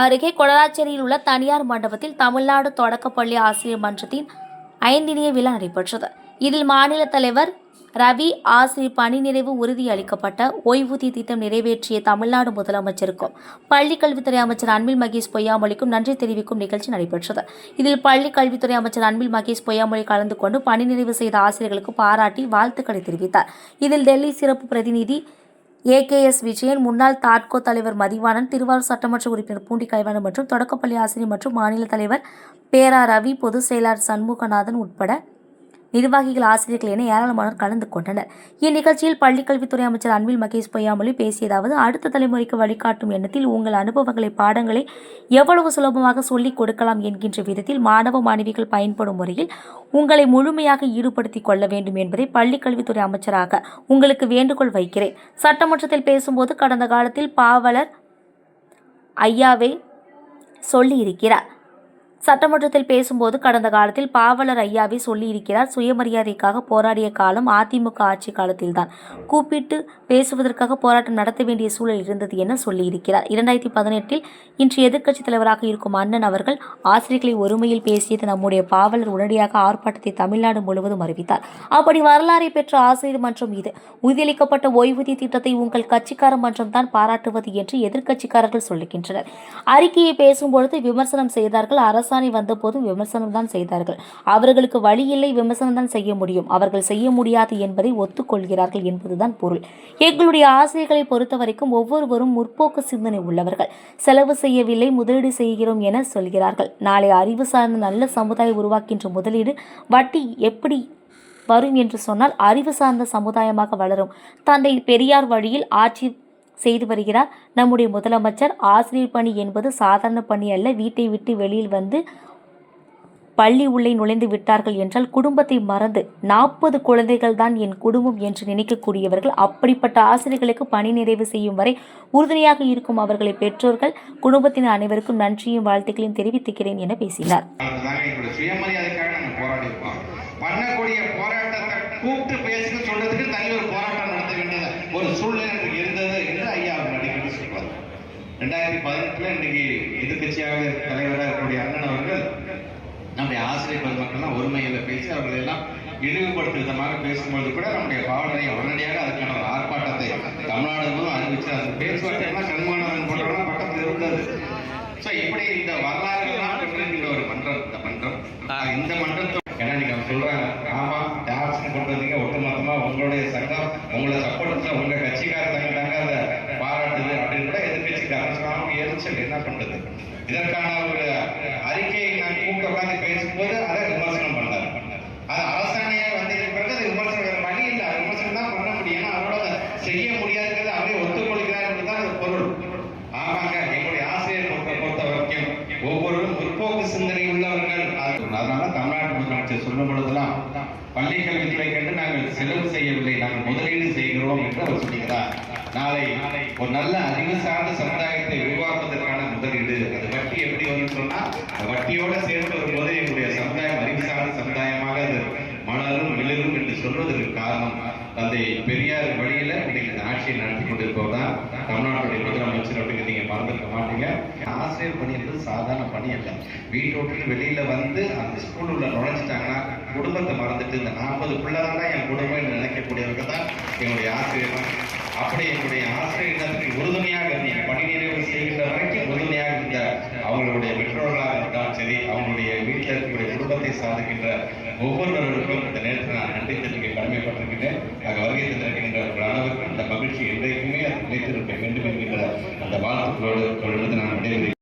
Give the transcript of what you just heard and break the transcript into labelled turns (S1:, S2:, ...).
S1: அருகே கொடலாச்சேரியில் உள்ள தனியார் மண்டபத்தில் தமிழ்நாடு தொடக்கப்பள்ளி ஆசிரியர் மன்றத்தின் ஐந்தினிய விழா நடைபெற்றது. இதில் மாநில தலைவர் ரவி ஆசிரியர் பணி நிறைவு உறுதி அளிக்கப்பட்ட ஓய்வூதிய திட்டம் நிறைவேற்றிய தமிழ்நாடு முதலமைச்சருக்கும் பள்ளி கல்வித்துறை அமைச்சர் அன்பில் மகேஷ் பொய்யாமொழிக்கும் நன்றி தெரிவிக்கும் நிகழ்ச்சி நடைபெற்றது. இதில் பள்ளி கல்வித்துறை அமைச்சர் அன்பில் மகேஷ் பொய்யாமொழி கலந்து கொண்டு பணி நிறைவு செய்த ஆசிரியர்களுக்கு பாராட்டி வாழ்த்துக்களை தெரிவித்தார். இதில் டெல்லி சிறப்பு பிரதிநிதி ஏகேஎஸ் விஜயன் முன்னாள் தாட்கோ தலைவர் மதிவாணன் திருவாரூர் சட்டமன்ற உறுப்பினர் பூண்டி கைவாணன் மற்றும் தொடக்கப்பள்ளி ஆசிரியர் மற்றும் மாநில தலைவர் பேரா ரவி பொதுச் செயலாளர் சண்முகநாதன் உட்பட நிர்வாகிகள் ஆசிரியர்கள் என ஏராளமானோர் கலந்து கொண்டனர். இந்நிகழ்ச்சியில் பள்ளிக்கல்வித்துறை அமைச்சர் அன்பில் மகேஷ் பொய்யாமொழி பேசியதாவது அடுத்த தலைமுறைக்கு வழிகாட்டும் எண்ணத்தில் உங்கள் அனுபவங்களை பாடங்களை எவ்வளவு சுலபமாக சொல்லிக் கொடுக்கலாம் என்கின்ற விதத்தில் மாணவ மாணவிகள் பயன்படும் முறையில் உங்களை முழுமையாக ஈடுபடுத்திக் கொள்ள வேண்டும் என்பதை பள்ளிக்கல்வித்துறை அமைச்சராக உங்களுக்கு வேண்டுகோள் வைக்கிறேன். சட்டமன்றத்தில் பேசும்போது கடந்த காலத்தில் பாவலர் ஐயாவை சொல்லியிருக்கிறார். சட்டமன்றத்தில் பேசும்போது கடந்த காலத்தில் பாவலர் ஐயாவை சொல்லியிருக்கிறார். சுயமரியாதைக்காக போராடிய காலம் அதிமுக ஆட்சி காலத்தில்தான். கூப்பிட்டு பேசுவதற்காக போராட்டம் நடத்த வேண்டிய சூழல் இருந்தது என சொல்லியிருக்கிறார். இரண்டாயிரத்தி பதினெட்டில் இன்று எதிர்க்கட்சித் தலைவராக இருக்கும் அண்ணன் அவர்கள் ஆசிரியர்களை ஒருமையில் பேசியது நம்முடைய பாவலர் உடனடியாக ஆர்ப்பாட்டத்தை தமிழ்நாடு முழுவதும் அறிவித்தார். அப்படி வரலாறை பெற்ற ஆசிரியர் மன்றம் இது. உறுதியளிக்கப்பட்ட ஓய்வூதிய திட்டத்தை உங்கள் கட்சிக்கார மன்றம் தான் பாராட்டுவது என்று எதிர்க்கட்சிக்காரர்கள் சொல்லுகின்றனர். அறிக்கையை பேசும்பொழுது விமர்சனம் செய்தார்கள் அரசு அரசாணை வந்தபோதும் விமர்சனம் தான் செய்தார்கள். அவர்களுக்கு வழி இல்லை விமர்சனம் தான் செய்ய முடியும். அவர்கள் செய்ய முடியாது என்பதை ஒத்துக்கொள்கிறார்கள் என்பதுதான் பொருள். எங்களுடைய ஆசிரியர்களை பொறுத்தவரைக்கும் ஒவ்வொருவரும் முற்போக்கு சிந்தனை உள்ளவர்கள். செலவு செய்யவில்லை முதலீடு செய்கிறோம் என சொல்கிறார்கள். நாளை அறிவு சார்ந்த நல்ல சமுதாயம் உருவாக்கின்ற முதலீடு வட்டி எப்படி வரும் என்று சொன்னால் அறிவு சார்ந்த சமுதாயமாக வளரும். தந்தை பெரியார் வழியில் ஆட்சி செய்து வருகிறார். நம்முடைய முதலமைச்சர் ஆசிரியர் பணி என்பது சாதாரண பணி அல்ல. வீட்டை விட்டு வெளியில் வந்து பள்ளி உள்ளே நுழைந்து விட்டார்கள் என்றால் குடும்பத்தை மறந்து நாற்பது குழந்தைகள் தான் என் குடும்பம் என்று நினைக்கக்கூடியவர்கள் அப்படிப்பட்ட ஆசிரியர்களுக்கு பணி நிறைவு செய்யும் வரை உறுதுணையாக இருக்கும் அவர்களை பெற்றோர்கள் குடும்பத்தின் அனைவருக்கும் நன்றியும் வாழ்த்துக்களையும் தெரிவித்துக்கிறேன் என பேசினார்.
S2: பண்ணக்கூடிய போராட்டத்தை கூப்பிட்டு பேசுன்னு சொல்றதுக்கு தனி ஒரு போராட்டம் நடத்த வேண்டியது. ஒரு சூழ்நிலை எனக்கு இருந்தது என்று ஐயா அவர் அடிக்கடி சொல்வார் ரெண்டாயிரத்தி பதினெட்டுல இன்னைக்கு எதிர்கட்சியாக தலைவராக இருக்கக்கூடிய அண்ணன் அவர்கள் நம்முடைய ஆசிரியர் பெருமக்கள்லாம் ஒருமையில் பேசி அவர்களை எல்லாம் இழிவுபடுத்தும் விதமாக பேசும்பொழுது கூட நம்முடைய பாவனை உடனடியாக அதுக்கான ஒரு ஆர்ப்பாட்டத்தை தமிழ்நாடு முழுவதும் அறிவிச்சு அந்த பேச்சுவார்த்தை எல்லாம் கண்மானவன் போன்றவங்க பக்கத்தில் இருந்தது ஸோ இப்படி இந்த வரலாறுலாம் ஒரு மன்றம் இந்த மன்றம். ஆஹ் இந்த மன்றத்தை ஏன்னா நீங்க அவங்க சொல்றாங்க ஆமா டாப்ஸ் கொண்டு வந்தீங்க ஒட்டுமொத்தமா உங்களுடைய சங்கம் உங்களை சப்போர்ட் உங்க கட்சிக்கார சங்கம் தாங்க அதை பாராட்டுது அப்படின்னு கூட எதிர்கட்சிக்காரங்க சொன்னாங்க எரிச்சல் என்ன பண்றது? இதற்கான ஒரு அறிக்கையை நான் கூப்பிட்டு உட்காந்து பேசும்போது அதை விமர்சனம் பண்ணாரு அது அரசாணையா வந்ததுக்கு பிறகு அது விமர்சனம் பண்ணி இல்லை. விமர்சனம் தான் பண்ண முடியும். ஏன்னா அவரோட செய்ய முடியாதுங்கிறது அவரே ஒத்துக்கொள்கிறார் என்றுதான் அது பொருள். ஆமாங்க எங்களுடைய ஆசிரியர் பொறுத்த பொறுத்த வரைக்கும் ஒவ்வொருவரும் முற்போக்கு சிந்தனை உள்ளவர்கள். அதனால தமிழ்நாட்டு முதலமைச்சர் சொல்லும் பொழுதெல்லாம் பள்ளி கல்வித்துறை கண்டு நாங்கள் செலவு செய்யவில்லை நாங்கள் முதலீடு செய்கிறோம் என்று அவர் சொல்லுகிறார். நாளை ஒரு நல்ல அறிவு சார்ந்த சமுதாயத்தை உருவாக்குவதற்கான முதலீடு. அது வட்டி எப்படி வரும்னு சொன்னா வட்டியோட சேர்ந்து வரும்போது எங்களுடைய சமுதாயம் அறிவு சார்ந்த சமுதாயமாக அது மலரும் மிளரும் என்று சொல்வதற்கு காரணம் தந்தை பெரியார் வழியில இன்னைக்கு இந்த ஆட்சியை நடத்தி கொண்டிருப்பவர் தான் தமிழ்நாட்டுடைய முதலமைச்சர் அப்படின்னு நீங்க மறந்துருக்க மாட்டீங்க. ஆசிரியர் பணி என்பது சாதாரண பணி அல்ல. வீட்டோட்டில் வெளியில வந்து அந்த ஸ்கூல் உள்ள நுழைஞ்சிட்டாங்கன்னா குடும்பத்தை மறந்துட்டு இந்த நாற்பது பிள்ளை தான் என் குடும்பம் நினைக்கக்கூடியவர்கள் தான் எங்களுடைய ஆசிரியர் அப்படி என்னுடைய ஆசிரியர் உறுதுணையாக இருந்தீங்க பணி நிறைவு செய்கின்ற வரைக்கும் உறுதுணையாக இருந்த அவங்களுடைய பெற்றோர்களாக இருந்தாலும் சரி அவங்களுடைய வீட்டில் இருக்கக்கூடிய குடும்பத்தை சாதிக்கின்ற ஒவ்வொருவருக்கும் இந்த நேரத்தில் நான் நன்றி தெரிவிக்க கடமைப்பட்டிருக்கிறேன் அங்கே வருகை தந்திருக்கின்ற ஒரு அளவுக்கு அந்த மகிழ்ச்சி என்றைக்குமே அது நினைத்திருக்க வேண்டும் என்கின்ற அந்த வாழ்த்துக்களோடு